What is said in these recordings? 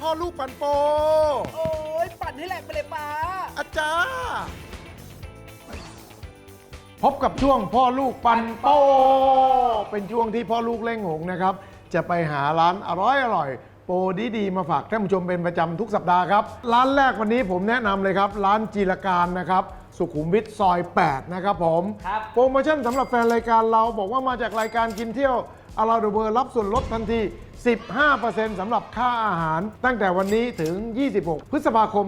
พ่อลูกปันโป โอ้ยปั่นให้แหลกไปเลยป้า อาจารย์พบกับช่วงพ่อลูกปันโปเป็นช่วงที่พ่อลูกเล่งหงนะครับ จะไปหาร้านอร่อยอร่อยๆโปรดีๆมาฝากท่านผู้ชมเป็นประจำทุกสัปดาห์ครับ ร้านแรกวันนี้ผมแนะนำเลยครับ ร้านจีรการนะครับ สุขุมวิทซอย 8 นะครับผม ครับ โปรโมชั่นสำหรับแฟนรายการเราบอกว่ามาจากรายการกินเที่ยว อาราเดเวอร์รับส่วนลดทันที 15%สำหรับค่าอาหาร ตั้งแต่วันนี้ถึง 26 พฤษภาคม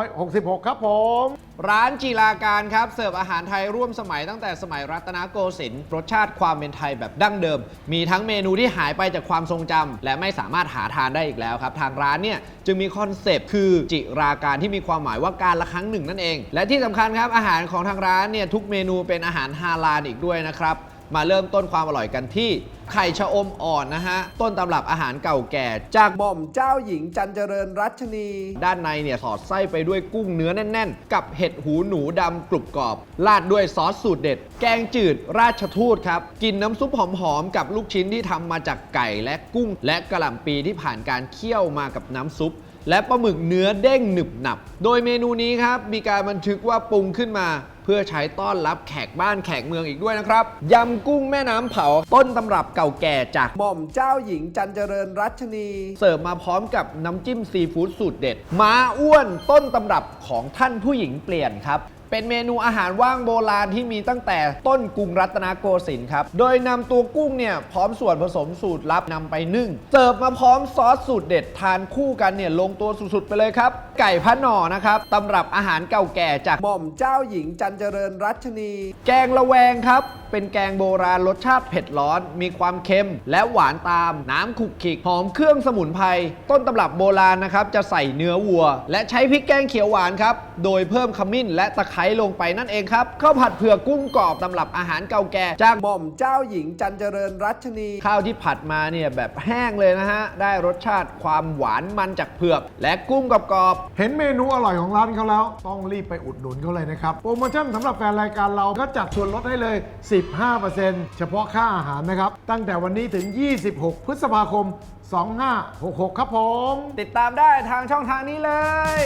2566 ครับผม ร้านจีราการครับ เสิร์ฟอาหารไทยร่วมสมัยตั้งแต่สมัยรัตนโกสินทร์รสชาติความเป็นไทยแบบดั้งเดิม มีทั้งเมนูที่หายไปจากความทรงจำและไม่สามารถหาทานได้อีกแล้วครับ ทางร้านเนี่ยจึงมีคอนเซปต์คือจิราการที่มีความหมายว่าการละครั้งหนึ่งนั่นเอง และที่สำคัญครับอาหารของทางร้านเนี่ยทุกเมนูเป็นอาหารฮาลาลอีกด้วยนะครับ มาเริ่มต้นความอร่อยกันที่ไข่ชะอมอ่อนนะฮะ ต้นตำรับอาหารเก่าแก่ จากหม่อมเจ้าหญิงจันเจริญรัชนี ด้านในเนี่ยสอดไส้ไปด้วยกุ้งเนื้อแน่น ๆ กับเห็ดหูหนูดำกรุบกรอบ ราดด้วยซอสสูตรเด็ด แกงจืดราชทูตครับ กินน้ำซุปหอม ๆ กับลูกชิ้นที่ทำมาจากไก่และกุ้ง และกระหล่ำปีที่ผ่านการเคี่ยวมากับน้ำซุปและปลาหมึกเนื้อเด้งหนึบหนับ โดยเมนูนี้ครับมีการบันทึกว่าปรุงขึ้นมา เพื่อใช้ต้อนรับแขกบ้านแขกเมืองอีกด้วยนะครับยำกุ้งแม่น้ำเผา ต้นตำรับเก่าแก่จาก หม่อมเจ้าหญิงจันเจริญรัชนี เสิร์ฟมาพร้อมกับน้ำจิ้มซีฟู้ดสูตรเด็ด ม้าอ้วนต้นตำรับของท่านผู้หญิงเปลี่ยนครับ เป็นเมนูอาหารว่างโบราณที่มีตั้งแต่ต้นกรุงรัตนโกสินทร์ครับ โดยนำตัวกุ้งเนี่ยพร้อมส่วนผสมสูตรลับนำไปนึ่ง เสิร์ฟมาพร้อมซอสสูตรเด็ดทานคู่กันเนี่ยลงตัวสุดๆไปเลยครับ ไก่พะหน่อนะครับตำรับอาหารเก่าแก่จากหม่อมเจ้าหญิงจันเจริญรัชนี แกงละแวงครับ เป็นแกงโบราณรสชาติเผ็ดร้อน มีความเค็ม และหวานตาม น้ำขุกขิกหอมเครื่องสมุนไพรต้นตำรับโบราณนะครับจะใส่เนื้อวัว และใช้พริกแกงเขียวหวานครับ โดยเพิ่มขมิ้นและตะไคร้ลงไปนั่นเองครับข้าวผัดเผือกกุ้งกรอบตำรับอาหารเก่าแก่จากหม่อมเจ้าหญิงจันเจริญรัชนี ข้าวที่ผัดมาเนี่ยแบบแห้งเลยนะฮะได้รสชาติความหวานมันจากเผือก และกุ้งกรอบๆเห็นเมนูอร่อยของร้านเขาแล้ว ต้องรีบไปอุดหนุนเขาเลยนะครับ โปรโมชั่นสำหรับแฟนรายการเราก็จัดส่วนลดให้เลย15%เฉพาะค่าอาหารนะครับ ตั้งแต่วันนี้ถึง 26 พฤษภาคม 2566 ครับผม ติดตามได้ทางช่องทางนี้เลย